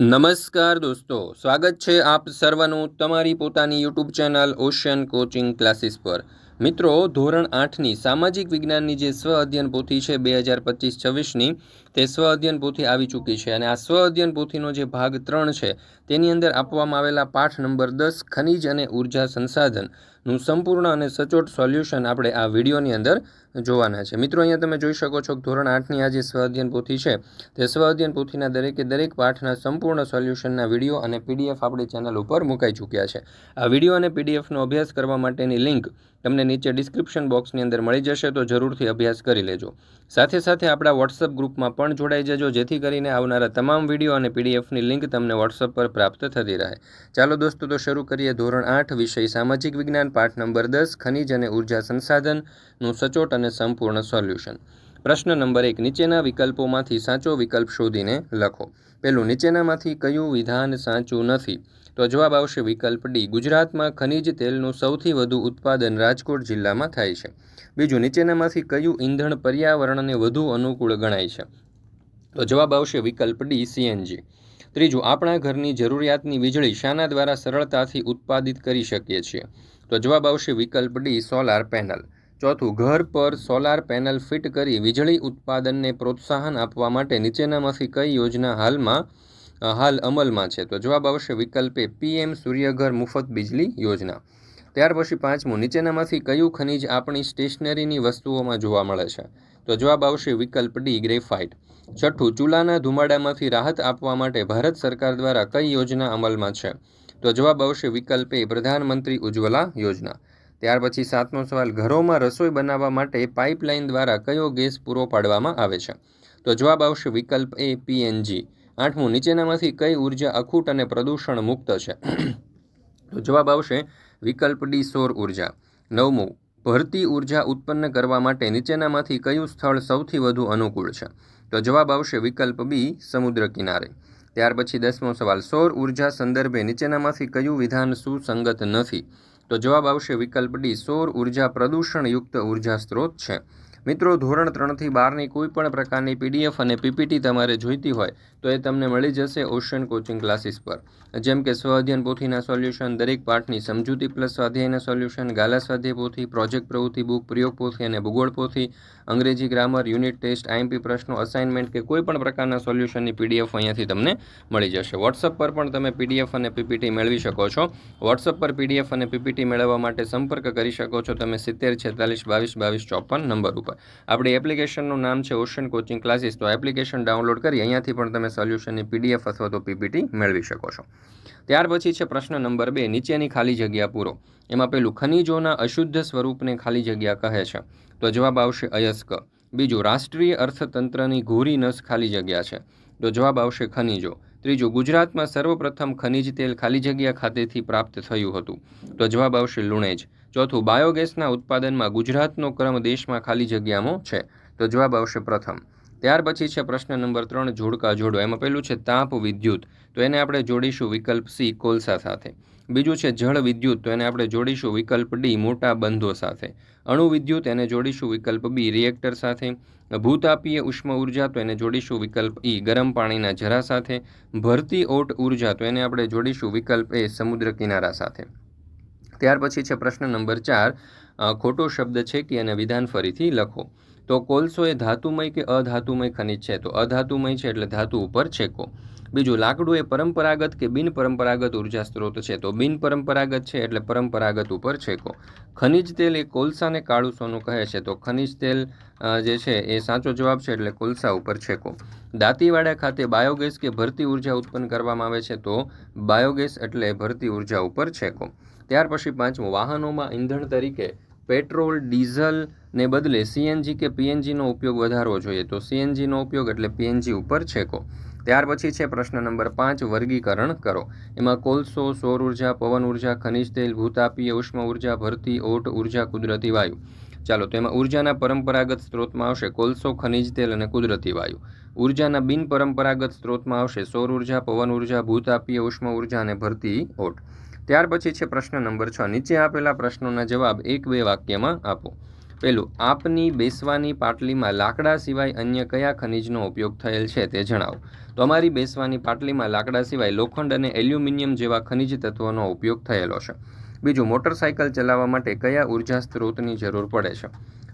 નમસ્કાર દોસ્તો, સ્વાગત છે આપ સર્વનું તમારી પોતાની YouTube channel Ocean Coaching Classes પર. મિત્રો, ધોરણ આઠની સામાજિક વિજ્ઞાનની જે સ્વ અધ્યયન પોથી છે બે હજાર પચીસ છવ્વીસની, તે સ્વ અધ્યયન પોથી આવી ચૂકી છે. અને આ સ્વ અધ્યયન પોથીનો જે ભાગ ત્રણ છે તેની અંદર આપવામાં આવેલા પાઠ નંબર દસ, ખનિજ અને ઊર્જા સંસાધનનું સંપૂર્ણ અને સચોટ સોલ્યુશન આપણે આ વિડીયોની અંદર જોવાના છે. મિત્રો, અહીંયા તમે જોઈ શકો છો કે ધોરણ આઠની આ જે સ્વાધ્યન પોથી છે, તે સ્વાધ્યન પોથીના દરેકે દરેક પાઠના સંપૂર્ણ સોલ્યુશનના વીડિયો અને પીડીએફ આપણી ચેનલ ઉપર મુકાઈ ચૂક્યા છે. આ વીડિયો અને પીડીએફનો અભ્યાસ કરવા માટેની લિંક તમને નીચે ડિસ્ક્રિપ્શન બોક્સની અંદર મળી જશે, તો જરૂરથી અભ્યાસ કરી લેજો. સાથે સાથે આપણા વોટ્સઅપ ગ્રુપમાં પણ જોડાઈ જજો, જેથી કરીને આવનારા તમામ વીડિયો અને પીડીએફની લિંક તમને વોટ્સઅપ પર પ્રાપ્ત થતી રહે. ચાલો દોસ્તો, તો શરૂ કરીએ ધોરણ આઠ, વિષય સામાજિક વિજ્ઞાન, પાઠ નંબર દસ, ખનિજ અને ઊર્જા સંસાધનનું સચોટ અને સંપૂર્ણ સોલ્યુશન. પ્રશ્ન નંબર એક, નીચેના વિકલ્પોમાંથી સાચો વિકલ્પ શોધીને લખો. પહેલું નીચેનામાંથી કયું વિધાન સાચું નથી? તો જવાબ આવશે વિકલ્પ ડી, ગુજરાતમાં ખનિજ તેલનું સૌથી વધુ ઉત્પાદન રાજકોટ જિલ્લામાં થાય છે. બીજું, નીચેનામાંથી કયું ઈંધણ પર્યાવરણને વધુ અનુકૂળ ગણાય છે? તો જવાબ આવશે વિકલ્પ ડી, સીએનજી. ત્રીજું, આપણા ઘરની જરૂરિયાતની વીજળી શાના દ્વારા સરળતાથી ઉત્પાદિત કરી શકીએ છીએ. તો જવાબ આવશે વિકલ્પ ડી, સોલાર પેનલ. ચોથું, ઘર પર સોલાર પેનલ ફિટ કરી વીજળી ઉત્પાદનને પ્રોત્સાહન આપવા માટે નીચેનામાંથી કઈ યોજના હાલમાં હાલ અમલમાં છે? તો જવાબ આવશે વિકલ્પે પીએમ સૂર્યઘર મુફત બિજલી યોજના. ત્યાર પછી પાંચમું, નીચેનામાંથી કયું ખનિજ આપણી સ્ટેશનરીની વસ્તુઓમાં જોવા મળે છે? તો જવાબ આવશે વિકલ્પ ડી, ગ્રેફાઇટ. છઠ્ઠું, ચૂલાના ધુમાડામાંથી રાહત આપવા માટે ભારત સરકાર દ્વારા કઈ યોજના અમલમાં છે? તો જવાબ આવશે વિકલ્પ એ, પ્રધાનમંત્રી ઉજ્જવલા યોજના. ત્યાર પછી સાતમો સવાલ, ઘરોમાં રસોઈ બનાવવા માટે પાઇપલાઇન દ્વારા કયો ગેસ પૂરો પાડવામાં આવે છે? તો જવાબ આવશે વિકલ્પ એ, પીએનજી. આઠમું, નીચેનામાંથી કઈ ઊર્જા અખૂટ અને પ્રદૂષણ મુક્ત છે? તો જવાબ આવશે વિકલ્પ ડી, સૌર ઊર્જા. નવમું, ભરતી ઊર્જા ઉત્પન્ન કરવા માટે નીચેનામાંથી કયું સ્થળ સૌથી વધુ અનુકૂળ છે? તો જવાબ આવશે વિકલ્પ બી, સમુદ્ર કિનારે. ત્યાર પછી દસમો સવાલ, સૌર ઊર્જા સંદર્ભે નીચેનામાંથી કયું વિધાન સુસંગત નથી? તો જવાબ આવશે વિકલ્પ ડી, સૌર ઊર્જા પ્રદૂષણયુક્ત ઊર્જા સ્ત્રોત છે. મિત્રો, ધોરણ ત્રણથી બારની કોઈ પણ પ્રકારની પીડીએફ અને પીપીટી તમારે જોઈતી હોય, તો એ તમને મળી જશે ઓશન કોચિંગ ક્લાસીસ પર. જેમ કે સ્વ પોથીના સોલ્યુશન દરેક પાઠની સમજૂતી પ્લસ સ્વાધ્યાયના સોલ્યુશન ગાલા સ્વાધ્યાય પોથી પ્રોજેક્ટ પ્રવૃત્તિ બુક પ્રયોગ પોથી અને ભૂગોળ પોથી, અંગ્રેજી ગ્રામર યુનિટ ટેસ્ટ આઈએમપી પ્રશ્નો અસાઇનમેન્ટ કે કોઈ પણ પ્રકારના સોલ્યુશનની પીડીએફ અહીંયાથી તમને મળી જશે. વોટ્સઅપ પર પણ તમે પીડીએફ અને પીપીટી મેળવી શકો છો. વોટ્સઅપ પર પીડીએફ અને પીપીટી મેળવવા માટે સંપર્ક કરી શકો છો. તમે સિત્તેર, છેતાલીસ, બાવીસ બાવીસ, ચોપન નંબર ઉપર. આપણી એપ્લિકેશનનું નામ છે ઓશન કોચિંગ ક્લાસીસ. તો એપ્લિકેશન ડાઉનલોડ કરી અહીંયાથી પણ તમે સોલ્યુશનની પીડીએફ અથવા તો પીપીટી મેળવી શકો છો. ત્યાર પછી છે પ્રશ્ન નંબર બે, નીચેની ખાલી જગ્યા પૂરો. એમાં પેલું, ખનિજોના અશુદ્ધ સ્વરૂપને ખાલી જગ્યા કહે છે. તો જવાબ આવશે અયસ્ક. બીજું, રાષ્ટ્રીય અર્થતંત્રની ઘોરી નસ ખાલી જગ્યા છે. તો જવાબ આવશે ખનિજો. ત્રીજું, ગુજરાતમાં સર્વપ્રથમ ખનિજ તેલ ખાલી જગ્યા ખાતેથી પ્રાપ્ત થયું હતું. તો જવાબ આવશે લુણેજ. ચોથું, બાયોગેસના ઉત્પાદનમાં ગુજરાતનો ક્રમ દેશમાં ખાલી જગ્યામાં છે. તો જવાબ આવશે પ્રથમ. ત્યાર પછી છે પ્રશ્ન નંબર ત્રણ, જોડકા જોડો. એમાં પહેલું છે તાપ વિદ્યુત. તો એને આપણે જોડીશું વિકલ્પ સી, કોલસા સાથે. બીજું છે જળ વિદ્યુત, તો એને આપણે જોડીશું વિકલ્પ ડી, મોટા બંધો સાથે. અણુ વિદ્યુત, એને જોડીશું વિકલ્પ બી રિએક્ટર સાથે. ભૂતાપીય ઉષ્મ ઊર્જા, તો એને જોડીશું વિકલ્પ ઈ, ગરમ પાણીના જરા સાથે. ભરતી ઓટ ઊર્જા, તો એને આપણે જોડીશું વિકલ્પ એ, સમુદ્ર કિનારા સાથે. ત્યાર પછી છે પ્રશ્ન નંબર ચાર. ખોટો શબ્દ છે કે એને વિધાન ફરીથી લખો? તો કોલસો એ ધાતુમય કે અધાતુમય ખનિજ છે? તો અધાતુમય છે એટલે ધાતુ ઉપર છેકો. બીજું, લાકડું એ પરંપરાગત કે બિન પરંપરાગત ઊર્જા સ્ત્રોત છે? તો બિન પરંપરાગત છે એટલે પરંપરાગત ઉપર છેકો. ખનિજ તેલ એ કોલસાને કાળું સોનું કહે છે. તો ખનિજ તેલ જે છે એ સાચો જવાબ છે એટલે કોલસા ઉપર છેકો. દાંતીવાડા ખાતે બાયોગેસ કે ભરતી ઊર્જા ઉત્પન્ન કરવામાં આવે છે? તો બાયોગેસ એટલે ભરતી ઊર્જા ઉપર છેકો. ત્યાર પછી પાંચમું, વાહનોમાં ઈંધણ તરીકે પેટ્રોલ ડીઝલને બદલે સીએનજી કે પીએનજીનો ઉપયોગ વધારવો જોઈએ. તો સીએનજીનો ઉપયોગ એટલે પીએનજી ઉપર છેકો. ત્યાર પછી છે પ્રશ્ન નંબર પાંચ, વર્ગીકરણ કરો. એમાં કોલસો, સૌર ઊર્જા, પવન ઊર્જા, ખનિજ તેલ, ભૂતાપીય ઉષ્મ ઊર્જા, ભરતી, ઓટ ઊર્જા, કુદરતી વાયુ. ચાલો, તો એમાં ઉર્જાના પરંપરાગત સ્ત્રોતમાં આવશે કોલસો, ખનિજ તેલ અને કુદરતી વાયુ. ઉર્જાના બિન પરંપરાગત સ્ત્રોતમાં આવશે સૌર ઊર્જા, પવન ઊર્જા, ભૂતાપીય ઉષ્મ ઊર્જા અને ભરતી, ઓટ. ત્યાર પછી છે પ્રશ્ન નંબર છ. નીચે આપેલા પ્રશ્નોના જવાબ એક બે વાક્યમાં આપો. પહેલું, આપની બેસવાની પાટલીમાં લાકડા સિવાય અન્ય કયા ખનિજનો ઉપયોગ થયેલ છે તે જણાવો. તો અમારી બેસવાની પાટલીમાં લાકડા સિવાય લોખંડ અને એલ્યુમિનિયમ જેવા ખનિજ તત્વોનો ઉપયોગ થયેલો છે. બીજું, મોટરસાયકલ ચલાવવા માટે કયા ઊર્જા સ્ત્રોતની જરૂર પડે છે?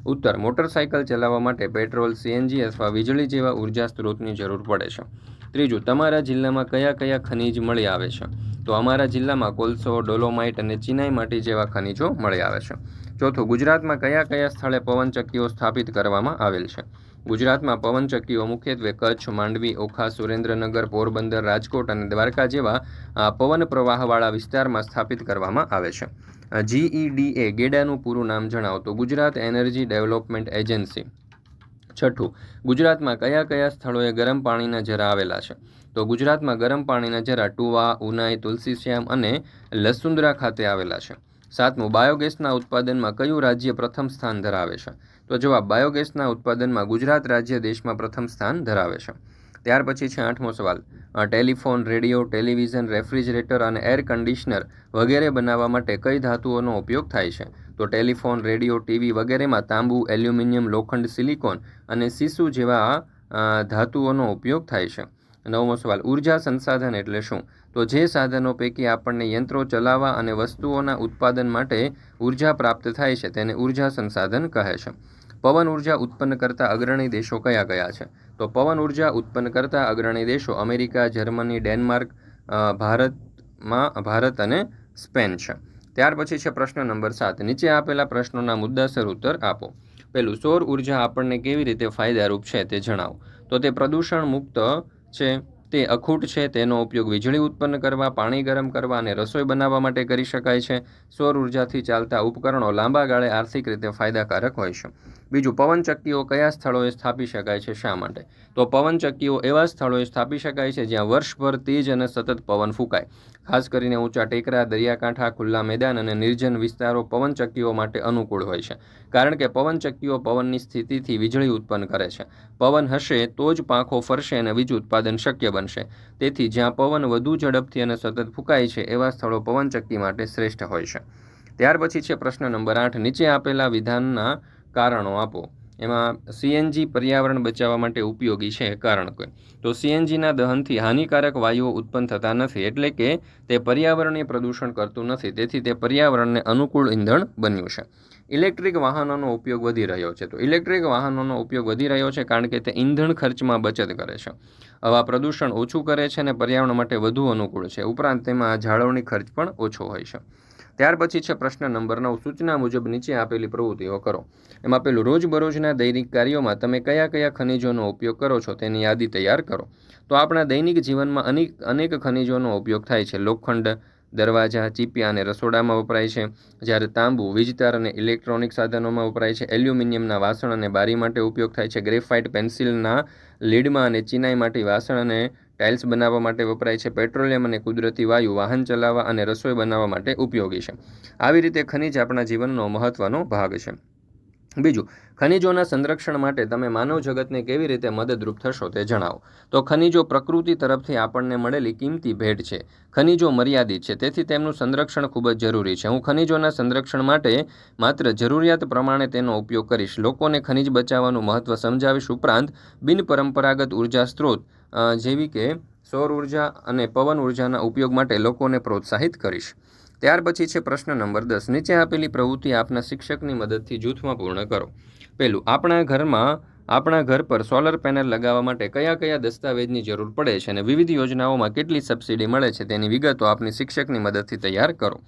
ઉત્તર, મોટરસાયકલ ચલાવવા માટે પેટ્રોલ, સીએનજી અથવા વીજળી જેવા ઊર્જા સ્ત્રોતની જરૂર પડે છે. ત્રીજું, તમારા જિલ્લામાં કયા કયા ખનિજ મળી આવે છે? તો અમારા જિલ્લામાં કોલસો, ડોલોમાઇટ અને ચિનાઈ માટી જેવા ખનિજો મળી આવે છે. ચોથું, ગુજરાતમાં કયા કયા સ્થળે પવનચક્કીઓ સ્થાપિત કરવામાં આવેલ છે? ગુજરાતમાં પવનચક્કીઓ મુખ્યત્વે કચ્છ, માંડવી, ઓખા, સુરેન્દ્રનગર, પોરબંદર, રાજકોટ અને દ્વારકા જેવા પવન પ્રવાહવાળા વિસ્તારમાં સ્થાપિત કરવામાં આવે છે. જીઈડીએ ગેડાનું પૂરું નામ જણાવતું ગુજરાત એનર્જી ડેવલપમેન્ટ એજન્સી. છઠ્ઠું, ગુજરાતમાં કયા કયા સ્થળોએ ગરમ પાણીના ઝરા આવેલા છે? તો ગુજરાતમાં ગરમ પાણીના ઝરા ટુવા, ઉનાઈ તુલસીશ્યામ અને લસુંદરા ખાતે આવેલા છે. સાતમું, બાયોગેસના ઉત્પાદનમાં કયું રાજ્ય પ્રથમ સ્થાન ધરાવે છે? તો જવાબ, બાયોગેસના ઉત્પાદનમાં ગુજરાત રાજ્ય દેશમાં પ્રથમ સ્થાન ધરાવે છે. ત્યાર પછી છે આઠમો સવાલ. ટેલિફોન, રેડિયો, ટેલિવિઝન, રેફ્રિજરેટર અને એર કન્ડિશનર વગેરે બનાવવા માટે કઈ ધાતુઓનો ઉપયોગ થાય છે? તો ટેલિફોન, રેડિયો, ટીવી વગેરેમાં તાંબુ, એલ્યુમિનિયમ, લોખંડ, સિલિકોન અને સીસુ જેવા ધાતુઓનો ઉપયોગ થાય છે. નવમો સવાલ, ઊર્જા સંસાધન એટલે શું? તો જે સાધનો પૈકી આપણને યંત્રો ચલાવવા અને વસ્તુઓના ઉત્પાદન માટે ઊર્જા પ્રાપ્ત થાય છે, તેને ઊર્જા સંસાધન કહે છે. પવન ઊર્જા ઉત્પન્ન કરતા અગ્રણી દેશો કયા કયા છે? તો પવન ઊર્જા ઉત્પન્ન કરતા અગ્રણી દેશો અમેરિકા, જર્મની, ડેનમાર્ક ભારતમાં, ભારત અને સ્પેન છે. ત્યાર પછી છે પ્રશ્ન નંબર સાત. નીચે આપેલા પ્રશ્નોના મુદ્દાસર ઉત્તર આપો. પહેલું, સૌર ઊર્જા આપણને કેવી રીતે ફાયદારૂપ છે તે જણાવો. તો તે પ્રદૂષણ મુક્ત છે, તે અખૂટ છે, તેનો ઉપયોગ વીજળી ઉત્પન્ન કરવા, પાણી ગરમ કરવા અને રસોઈ બનાવવા માટે કરી શકાય છે. સૌર ઉર્જાથી ચાલતા ઉપકરણો લાંબા ગાળે આર્થિક રીતે ફાયદાકારક હોય છે. બીજું પવનચક્કીઓ કયા સ્થળોએ સ્થાપી શકાય છે શા માટે? તો પવનચક્કીઓ એવા સ્થળોએ સ્થાપી શકાય છે જ્યાં વર્ષભર તેજ અને સતત પવન ફૂંકાય. ખાસ કરીને ઊંચા ટેકરા, દરિયાકાંઠા, ખુલ્લા મેદાન અને નિર્જન વિસ્તારો પવનચક્કીઓ માટે અનુકૂળ હોય છે. કારણ કે પવનચક્કીઓ પવનની સ્થિતિથી વીજળી ઉત્પન્ન કરે છે. પવન હશે તો જ પાંખો ફરશે અને વીજ ઉત્પાદન શક્ય બનશે. તેથી જ્યાં પવન વધુ ઝડપથી અને સતત ફૂંકાય છે, એવા સ્થળો પવનચક્કી માટે શ્રેષ્ઠ હોય છે. ત્યાર પછી છે પ્રશ્ન નંબર આઠ. નીચે આપેલા વિધાનના કારણો આપો. એમાં સીએનજી પર્યાવરણ બચાવવા માટે ઉપયોગી છે કારણ કોઈ તો સીએનજીના દહનથી હાનિકારક વાયુઓ ઉત્પન્ન થતા નથી, એટલે કે તે પર્યાવરણીય પ્રદૂષણ કરતું નથી, તેથી તે પર્યાવરણને અનુકૂળ ઇંધણ બન્યું છે. ઇલેક્ટ્રિક વાહનોનો ઉપયોગ વધી રહ્યો છે, તો ઇલેક્ટ્રિક વાહનોનો ઉપયોગ વધી રહ્યો છે કારણ કે તે ઈંધણ ખર્ચમાં બચત કરે છે. હવા પ્રદૂષણ ઓછું કરે છે અને પર્યાવરણ માટે વધુ અનુકૂળ છે, ઉપરાંત તેમાં જાળવણી ખર્ચ પણ ઓછો હોય છે. ત્યાર પછી છે પ્રશ્ન નંબર નવ. સૂચના મુજબ નીચે આપેલી પ્રવૃત્તિઓ કરો. એમાં પેલું રોજબરોજના દૈનિક કાર્યોમાં તમે કયા કયા ખનિજોનો ઉપયોગ કરો છો તેની યાદી તૈયાર કરો. તો આપણા દૈનિક જીવનમાં અનેક અનેક ખનિજોનો ઉપયોગ થાય છે. લોખંડ, દરવાજા, ચીપિયા અને રસોડામાં વપરાય છે. જ્યારે તાંબુ, વીજતાર અને ઇલેક્ટ્રોનિક સાધનોમાં વપરાય છે. એલ્યુમિનિયમના વાસણ અને બારી માટે ઉપયોગ થાય છે. ગ્રેફાઇટ પેન્સિલના લીડમાં અને ચિનાઈ માટે વાસણ અને ટાઇલ્સ બનાવવા માટે વપરાય છે, પેટ્રોલિયમ અને કુદરતી વાયુ, વાહન ચલાવવા અને રસોઈ બનાવવા માટે ઉપયોગી છે. આવી રીતે ખનિજ આપણા જીવનનો મહત્ત્વનો ભાગ છે. બીજું, ખનિજોના સંરક્ષણ માટે તમે માનવ જગતને કેવી રીતે મદદરૂપ થશો તે જણાવો. તો ખનિજો પ્રકૃતિ તરફથી આપણને મળેલી કિંમતી ભેટ છે. ખનિજો મર્યાદિત છે, તેથી તેમનું સંરક્ષણ ખૂબ જ જરૂરી છે. હું ખનિજોના સંરક્ષણ માટે માત્ર જરૂરિયાત પ્રમાણે તેનો ઉપયોગ કરીશ. લોકોને ખનિજ બચાવવાનું મહત્ત્વ સમજાવીશ ઉપરાંત બિનપરંપરાગત ઊર્જા સ્ત્રોત જેવી કે સૌર ઊર્જા અને પવન ઉર્જાના ઉપયોગ માટે લોકોને પ્રોત્સાહિત કરીશ. ત્યાર પછી છે પ્રશ્ન નંબર દસ. નીચે આપેલી પ્રવૃત્તિ આપના શિક્ષકની મદદથી જૂથમાં પૂર્ણ કરો. પહેલું, આપણા ઘરમાં, આપણા ઘર પર સોલર પેનલ લગાવવા માટે કયા કયા દસ્તાવેજની જરૂર પડે છે અને વિવિધ યોજનાઓમાં કેટલી સબસિડી મળે છે તેની વિગતો આપની શિક્ષકની મદદથી તૈયાર કરો.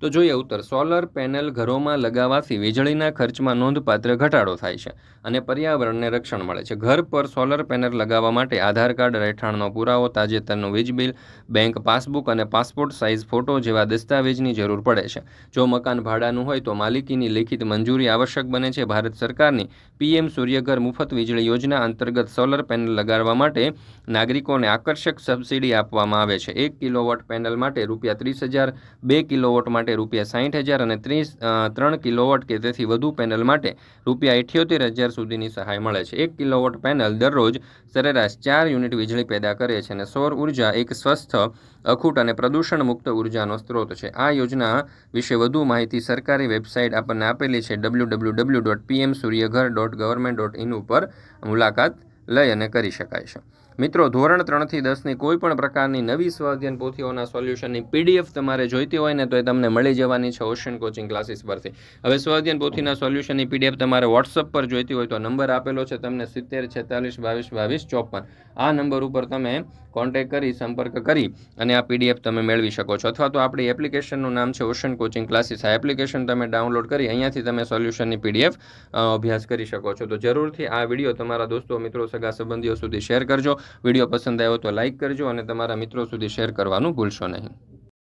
તો જોઈએ ઉત્તર. સોલર પેનલ ઘરોમાં લગાવવાથી વીજળીના ખર્ચમાં નોંધપાત્ર ઘટાડો થાય છે અને પર્યાવરણને રક્ષણ મળે છે. ઘર પર સોલર પેનલ લગાવવા માટે આધાર કાર્ડ રહેઠાણનો પુરાવો, તાજેતરનું વીજ બિલ, બેંક પાસબુક અને પાસપોર્ટ સાઇઝ ફોટો જેવા દસ્તાવેજની જરૂર પડે છે. જો મકાન ભાડાનું હોય તો માલિકીની લેખિત મંજૂરી આવશ્યક બને છે. ભારત સરકારની પીએમ સૂર્યઘર મુફત વીજળી યોજના અંતર્ગત સોલર પેનલ લગાડવા માટે નાગરિકોને આકર્ષક સબસિડી આપવામાં આવે છે. એક કિલોવોટ પેનલ માટે રૂપિયા ત્રીસ હજાર, બે કિલોવોટ માટે રૂપિયા સાઠ હજાર અને ત્રીસ ત્રણ કિલોવોટ કે તેથી વધુ પેનલ માટે રૂપિયા ઇઠ્યોતેર હજાર સુધીની સહાય મળે છે. એક કિલોવોટ પેનલ દરરોજ સરેરાશ ચાર યુનિટ વીજળી પેદા કરે છે અને સૌર ઊર્જા એક સ્વસ્થ, અખૂટ અને પ્રદૂષણ મુક્ત ઉર્જાનો સ્ત્રોત છે. આ યોજના વિશે વધુ માહિતી સરકારી વેબસાઇટ આપણને આપેલી છે W W W dot PM Suryaghar dot government dot in ઉપર મુલાકાત લઈ અને કરી શકાય છે. મિત્રો, ધોરણ ત્રણથી દસની કોઈ પણ પ્રકારની નવી સ્વાધ્યન પોથીઓના સોલ્યુશનની પીડીએફ તમારે જોઈતી હોય ને તો એ તમને મળી જવાની છે ઓશન કોચિંગ ક્લાસીસ પરથી. હવે સ્વાધ્યન પોથીના સોલ્યુશનની પીડીએફ તમારે વોટ્સઅપ પર જોઈતી હોય તો નંબર આપેલો છે તમને સિત્તેર, છેતાલીસ, બાવીસ બાવીસ, ચોપન. આ નંબર ઉપર તમે કોન્ટેક કરી, સંપર્ક કરી અને આ પીડીએફ તમે મેળવી શકો છો. અથવા તો આપણી એપ્લિકેશનનું નામ છે ઓશન કોચિંગ ક્લાસીસ. આ એપ્લિકેશન તમે ડાઉનલોડ કરી અહીંયાથી તમે સોલ્યુશનની પીડીએફ અભ્યાસ કરી શકો છો. તો જરૂરથી આ વીડિયો તમારા દોસ્તો, મિત્રો, સગા, સંબંધીઓ સુધી શેર કરજો. વીડિયો પસંદ આવ્યો તો લાઇક કરજો અને તમારા મિત્રો સુધી શેર કરવાનું ભૂલશો નહીં.